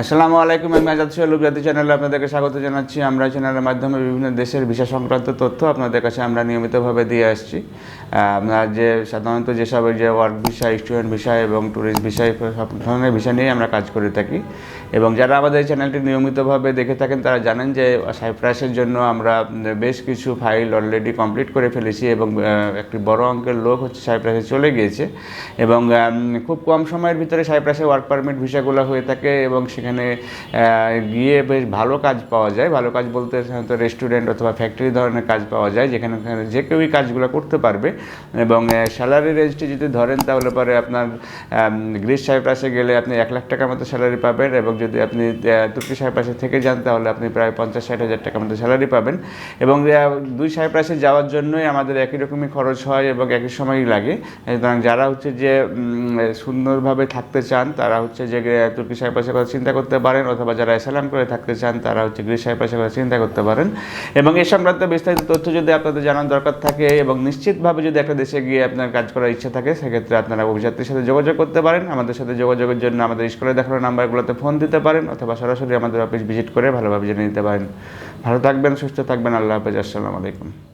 আসসালামু আলাইকুম, আমি আজাদ সোহেল গুজরাতি চ্যানেলে আপনাদেরকে স্বাগত জানাচ্ছি। আমরা চ্যানেলের মাধ্যমে বিভিন্ন দেশের ভিসা সংক্রান্ত তথ্য আপনাদের কাছে আমরা নিয়মিতভাবে দিয়ে আসছি। আমরা যে সাধারণত যেসব যে ওয়ার্ক ভিসা স্টুডেন্ট ভিসা এবং ট্যুরিস্ট ভিসা সব ধরনের ভিসা নিয়ে আমরা কাজ করে থাকি। এবং যারা আমাদের এই চ্যানেলটি নিয়মিতভাবে দেখে থাকেন, তারা জানেন যে সাইপ্রাসের জন্য আমরা বেশ কিছু ফাইল অলরেডি কমপ্লিট করে ফেলেছি এবং একটি বড় অঙ্কের লোক হচ্ছে সাইপ্রাসে চলে গিয়েছে। এবং খুব কম সময়ের ভিতরে সাইপ্রাসে ওয়ার্ক পারমিট ভিসাগুলো হয়ে থাকে এবং সেখানে গিয়ে বেশ ভালো কাজ পাওয়া যায়। ভালো কাজ বলতে সাধারণত রেস্টুরেন্ট অথবা ফ্যাক্টরি ধরনের কাজ পাওয়া যায়, যেখানে যে কেউই কাজগুলো করতে পারবে। এবং স্যালারি রেঞ্জটি যদি ধরেন তাহলে পরে আপনার গ্রিস সাইপ্রাসে গেলে আপনি এক লাখ টাকার মতো স্যালারি পাবেন এবং যদি আপনি তুর্কি সাইপ্রাসে থেকে যান তাহলে আপনি প্রায় পঞ্চাশ, ষাট হাজার টাকার মতো স্যালারি পাবেন। এবং দুই সাইপ্রাসে যাওয়ার জন্যই আমাদের একই রকমই খরচ হয় এবং একই সময়ই লাগে। সুতরাং যারা হচ্ছে যে সুন্দরভাবে থাকতে চান, তারা হচ্ছে যে তুর্কি সাইপ্রাসের কথা চিন্তা করতে পারেন অথবা যারা এসালাম করে থাকতে চান, তারা হচ্ছে গ্রিস কথা চিন্তা করতে পারেন। এবং এই সংক্রান্ত বিস্তারিত তথ্য যদি আপনাদের জানার দরকার থাকে এবং নিশ্চিতভাবে যদি একটা দেশে গিয়ে আপনার কাজ করার ইচ্ছা থাকে, সেক্ষেত্রে আপনারা অভিযাত্রীর সাথে যোগাযোগ করতে পারেন। আমাদের সাথে যোগাযোগের জন্য আমাদের স্কুলে দেখানো নাম্বারগুলোতে ফোন দিতে পারেন অথবা সরাসরি আমাদের অফিস ভিজিট করে ভালোভাবে জেনে নিতে পারেন। ভালো থাকবেন, সুস্থ থাকবেন, আল্লাহ হাফেজ, আসসালামু আলাইকুম।